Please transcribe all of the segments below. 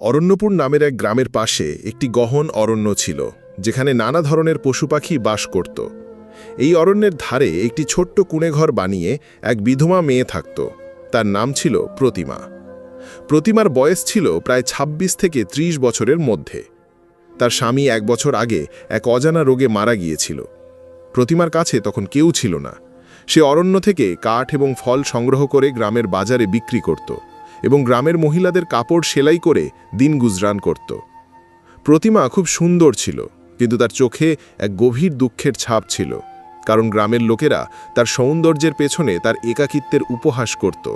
অরণ্যপুর নামের এক গ্রামের পাশে একটি গহন অরণ্য ছিল, যেখানে নানা ধরনের পশু পাখি বাস করত। এই অরণ্যের ধারে একটি ছোট্ট কুঁড়েঘর বানিয়ে এক বিধবা মেয়ে থাকত। তার নাম ছিল প্রতিমা। প্রতিমার বয়স ছিল প্রায় ২৬ থেকে ৩০ বছরের মধ্যে। তার স্বামী এক বছর আগে এক অজানা রোগে মারা গিয়েছিল। প্রতিমার কাছে তখন কেউ ছিল না। সে অরণ্য থেকে কাঠ এবং ফল সংগ্রহ করে গ্রামের বাজারে বিক্রি করত। এবং গ্রামের মহিলাদের কাপড় সেলাই করে দিন গুজরান করত। প্রতিমা খুব সুন্দর ছিল, কিন্তু তার চোখে এক গভীর দুঃখের ছাপ ছিল, কারণ গ্রামের লোকেরা তার সৌন্দর্যের পেছনে তার একাকিত্বের উপহাস করত।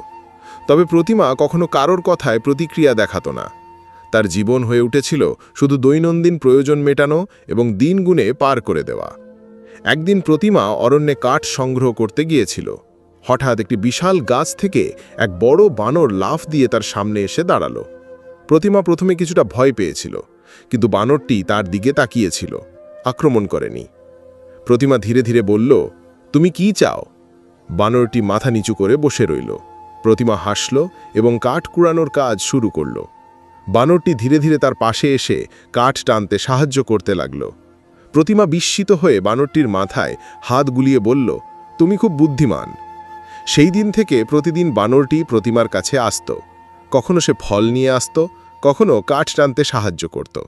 তবে প্রতিমা কখনো কারোর কথায় প্রতিক্রিয়া দেখাত না। তার জীবন হয়ে উঠেছিল শুধু দৈনন্দিন প্রয়োজন মেটানো এবং দিন গুণে পার করে দেওয়া। একদিন প্রতিমা অরণ্যে কাঠ সংগ্রহ করতে গিয়েছিল। হঠাৎ একটি বিশাল গাছ থেকে এক বড় বানর লাফ দিয়ে তার সামনে এসে দাঁড়াল। প্রতিমা প্রথমে কিছুটা ভয় পেয়েছিল, কিন্তু বানরটি তার দিকে তাকিয়েছিল, আক্রমণ করেনি। প্রতিমা ধীরে ধীরে বলল, তুমি কি চাও? বানরটি মাথা নিচু করে বসে রইল। প্রতিমা হাসল এবং কাঠ কুড়ানোর কাজ শুরু করল। বানরটি ধীরে ধীরে তার পাশে এসে কাঠ টানতে সাহায্য করতে লাগল। প্রতিমা বিস্মিত হয়ে বানরটির মাথায় হাত গুলিয়ে বলল, তুমি খুব বুদ্ধিমান। সেই দিন থেকে প্রতিদিন বানরটি প্রতিমার কাছে আসত। কখনো সে ফল নিয়ে আসত, কখনো কাঠ টানতে সাহায্য করত।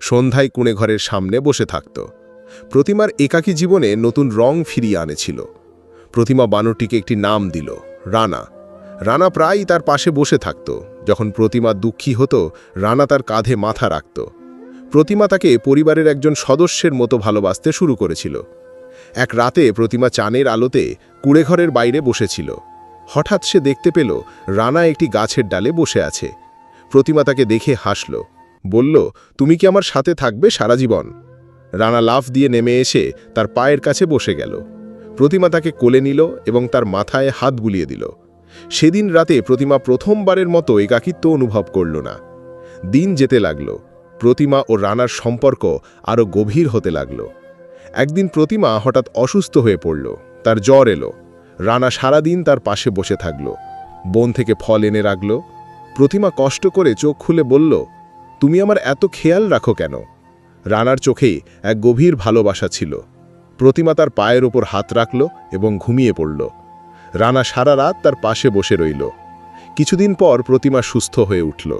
সন্ধ্যায় কুঁড়ে ঘরের সামনে বসে থাকত। প্রতিমার একাকী জীবনে নতুন রং ফিরিয়ে আনেছিল। প্রতিমা বানরটিকে একটি নাম দিল, রানা। রানা প্রায়ই তার পাশে বসে থাকত। যখন প্রতিমা দুঃখী হতো, রানা তার কাঁধে মাথা রাখত। প্রতিমা তাকে পরিবারের একজন সদস্যের মতো ভালোবাসতে শুরু করেছিল। এক রাতে প্রতিমা চানের আলোতে কুড়েঘরের বাইরে বসেছিল। হঠাৎ সে দেখতে পেল রানা একটি গাছের ডালে বসে আছে। প্রতিমা তাকে দেখে হাসল। বলল, তুমি কি আমার সাথে থাকবে সারা জীবন? রানা লাফ দিয়ে নেমে এসে তার পায়ের কাছে বসে গেল। প্রতিমা তাকে কোলে নিল এবং তার মাথায় হাত বুলিয়ে দিল। সেদিন রাতে প্রতিমা প্রথমবারের মতো একাকিত্ব অনুভব করল না। দিন যেতে লাগল। প্রতিমা ও রানার সম্পর্ক আরও গভীর হতে লাগল। একদিন প্রতিমা হঠাৎ অসুস্থ হয়ে পড়ল। তার জ্বর এলো। রানা সারাদিন তার পাশে বসে থাকল। বন থেকে ফল এনে রাখল। প্রতিমা কষ্ট করে চোখ খুলে বলল, তুমি আমার এত খেয়াল রাখো কেন? রানার চোখেই এক গভীর ভালোবাসা ছিল। প্রতিমা তার পায়ের ওপর হাত রাখল এবং ঘুমিয়ে পড়ল। রানা সারা রাত তার পাশে বসে রইল। কিছুদিন পর প্রতিমা সুস্থ হয়ে উঠল।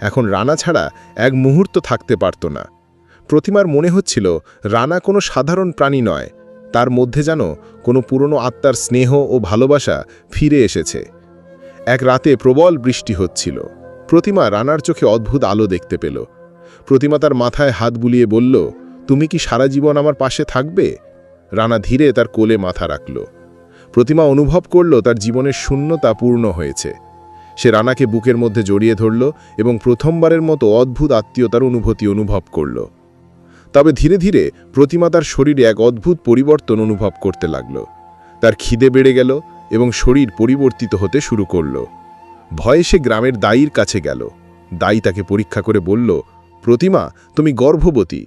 এখন রানা ছাড়া এক মুহূর্ত থাকতে পারত না। প্রতিমার মনে হচ্ছিল, রানা কোনো সাধারণ প্রাণী নয়, তার মধ্যে যেন কোনো পুরনো আত্মার স্নেহ ও ভালোবাসা ফিরে এসেছে। এক রাতে প্রবল বৃষ্টি হচ্ছিল। প্রতিমা রানার চোখে অদ্ভুত আলো দেখতে পেল। প্রতিমা তার মাথায় হাত বুলিয়ে বলল, তুমি কি সারা জীবন আমার পাশে থাকবে? রানা ধীরে তার কোলে মাথা রাখল। প্রতিমা অনুভব করল তার জীবনের শূন্যতা পূর্ণ হয়েছে। সে রানাকে বুকের মধ্যে জড়িয়ে ধরল এবং প্রথমবারের মতো অদ্ভুত আত্মীয়তার অনুভূতি অনুভব করল। তবে ধীরে ধীরে প্রতিমা তার শরীরে এক অদ্ভুত পরিবর্তন অনুভব করতে লাগল। তার খিদে বেড়ে গেল এবং শরীর পরিবর্তিত হতে শুরু করল। ভয়ে সে গ্রামের দায়ীর কাছে গেল। দায়ী তাকে পরীক্ষা করে বলল, প্রতিমা, তুমি গর্ভবতী।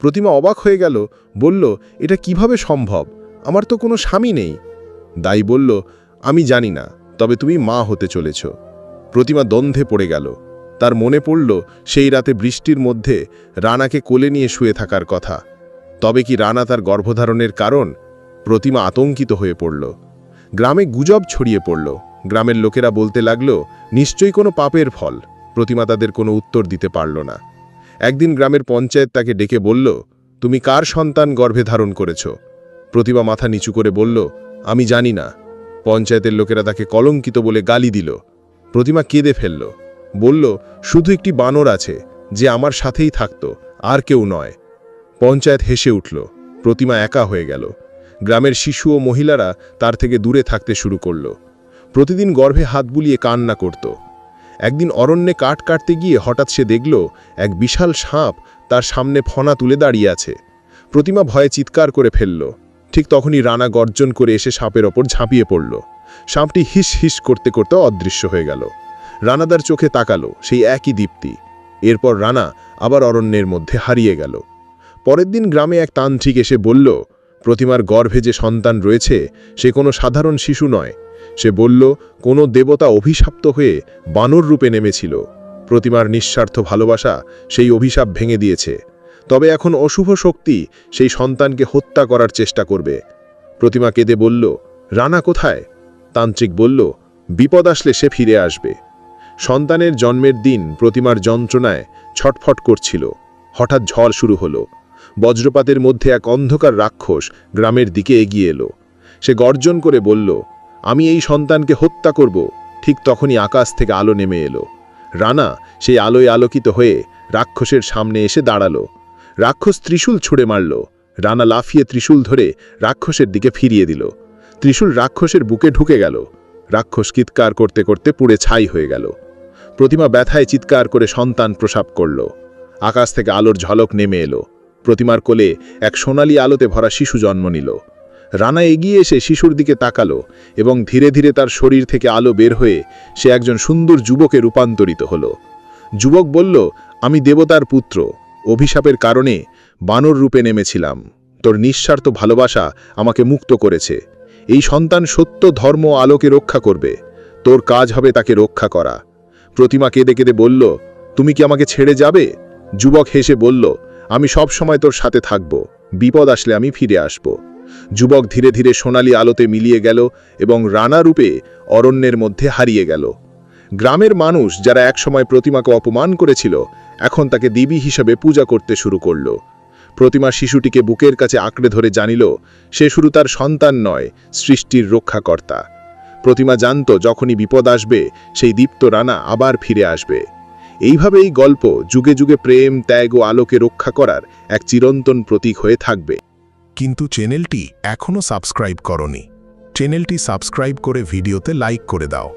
প্রতিমা অবাক হয়ে গেল, বলল, এটা কীভাবে সম্ভব? আমার তো কোনো স্বামী নেই। দায়ী বলল, আমি জানি না, তবে তুমি মা হতে চলেছ। প্রতিমা দ্বন্দ্বে পড়ে গেল। তার মনে পড়ল সেই রাতে বৃষ্টির মধ্যে রানাকে কোলে নিয়ে শুয়ে থাকার কথা। তবে কি রানা তার গর্ভধারণের কারণ? প্রতিমা আতঙ্কিত হয়ে পড়ল। গ্রামে গুজব ছড়িয়ে পড়ল। গ্রামের লোকেরা বলতে লাগল, নিশ্চয়ই কোনো পাপের ফল। প্রতিমা তাদের কোনো উত্তর দিতে পারল না। একদিন গ্রামের পঞ্চায়েত তাকে ডেকে বলল, তুমি কার সন্তান গর্ভে ধারণ করেছ? প্রতিমা মাথা নিচু করে বলল, আমি জানি না। পঞ্চায়েতের লোকেরা তাকে কলঙ্কিত বলে গালি দিল। প্রতিমা কেঁদে ফেলল। বলল, শুধু একটি বানর আছে, যে আমার সাথেই থাকত, আর কেউ নয়। পঞ্চায়েত হেসে উঠল, প্রতিমা একা হয়ে গেল। গ্রামের শিশু ও মহিলারা তার থেকে দূরে থাকতে শুরু করল। প্রতিদিন গর্ভে হাত বুলিয়ে কান্না করত। একদিন অরণ্যে কাঠ কাটতে গিয়ে হঠাৎ সে দেখল, এক বিশাল সাপ তার সামনে ফনা তুলে দাঁড়িয়ে আছে। প্রতিমা ভয়ে চিৎকার করে ফেলল। ঠিক তখনই রানা গর্জন করে এসে সাপের ওপর ঝাঁপিয়ে পড়ল। সাপটি হিস হিস করতে করতে অদৃশ্য হয়ে গেল। রানাদার চোখে তাকালো সেই একই দীপ্তি। এরপর রানা আবার অরণ্যের মধ্যে হারিয়ে গেল। পরের দিন গ্রামে এক তান্ত্রিক এসে বলল, প্রতিমার গর্ভে যে সন্তান রয়েছে, সে কোনো সাধারণ শিশু নয়। সে বলল, কোনো দেবতা অভিশাপ্ত হয়ে বানর রূপে নেমেছিল। প্রতিমার নিঃস্বার্থ ভালোবাসা সেই অভিশাপ ভেঙে দিয়েছে। তবে এখন অশুভ শক্তি সেই সন্তানকে হত্যা করার চেষ্টা করবে। প্রতিমা কেঁদে বলল, রানা কোথায়? তান্ত্রিক বলল, বিপদ আসলে সে ফিরে আসবে। সন্তানের জন্মের দিন প্রতিমার যন্ত্রণায় ছটফট করছিল। হঠাৎ ঝড় শুরু হলো। বজ্রপাতের মধ্যে এক অন্ধকার রাক্ষস গ্রামের দিকে এগিয়ে এলো। সে গর্জন করে বলল, আমি এই সন্তানকে হত্যা করব। ঠিক তখনই আকাশ থেকে আলো নেমে এলো। রানা সেই আলোয় আলোকিত হয়ে রাক্ষসের সামনে এসে দাঁড়াল। রাক্ষস ত্রিশূল ছুঁড়ে মারল। রানা লাফিয়ে ত্রিশূল ধরে রাক্ষসের দিকে ফিরিয়ে দিল। ত্রিশূল রাক্ষসের বুকে ঢুকে গেল। রাক্ষস কিৎকার করতে করতে পুড়ে ছাই হয়ে গেল। প্রতিমা ব্যথায় চিৎকার করে সন্তান প্রসাব করল। আকাশ থেকে আলোর ঝলক নেমে এলো। প্রতিমার কোলে এক সোনালী আলোতে ভরা শিশু জন্ম নিল। রানা এগিয়ে এসে শিশুর দিকে তাকালো এবং ধীরে ধীরে তার শরীর থেকে আলো বের হয়ে সে একজন সুন্দর যুবকে রূপান্তরিত হল। যুবক বলল, আমি দেবতার পুত্র। অভিশাপের কারণে বানর রূপে নেমেছিলাম। তোর নিঃস্বার্থ ভালোবাসা আমাকে মুক্ত করেছে। এই সন্তান সত্য ধর্ম আলোকে রক্ষা করবে। তোর কাজ হবে তাকে রক্ষা করা। প্রতিমা কেঁদে কেঁদে বলল, তুমি কি আমাকে ছেড়ে যাবে? যুবক হেসে বলল, আমি সব সময় তোর সাথে থাকব, বিপদ আসলে আমি ফিরে আসব। যুবক ধীরে ধীরে সোনালি আলোতে মিলিয়ে গেল এবং রানা রূপে অরণ্যের মধ্যে হারিয়ে গেল। গ্রামের মানুষ যারা একসময় প্রতিমাকে অপমান করেছিল, এখন তাকে দেবী হিসেবে পূজা করতে শুরু করল। প্রতিমা শিশুটিকে বুকের কাছে আঁকড়ে ধরে জানিল, সে শুরু তার সন্তান নয়, সৃষ্টির রক্ষাকর্তা। প্রতিমা জানত যখনই বিপদ আসবে, সেই দীপ্ত রানা আবার ফিরে আসবে। এইভাবে এই গল্প যুগে যুগে প্রেম, ত্যাগ ও আলোকে রক্ষা করার এক চিরন্তন প্রতীক হয়ে থাকবে। কিন্তু চ্যানেলটি এখনও সাবস্ক্রাইব করনি। চ্যানেলটি সাবস্ক্রাইব করে ভিডিওতে লাইক করে দাও।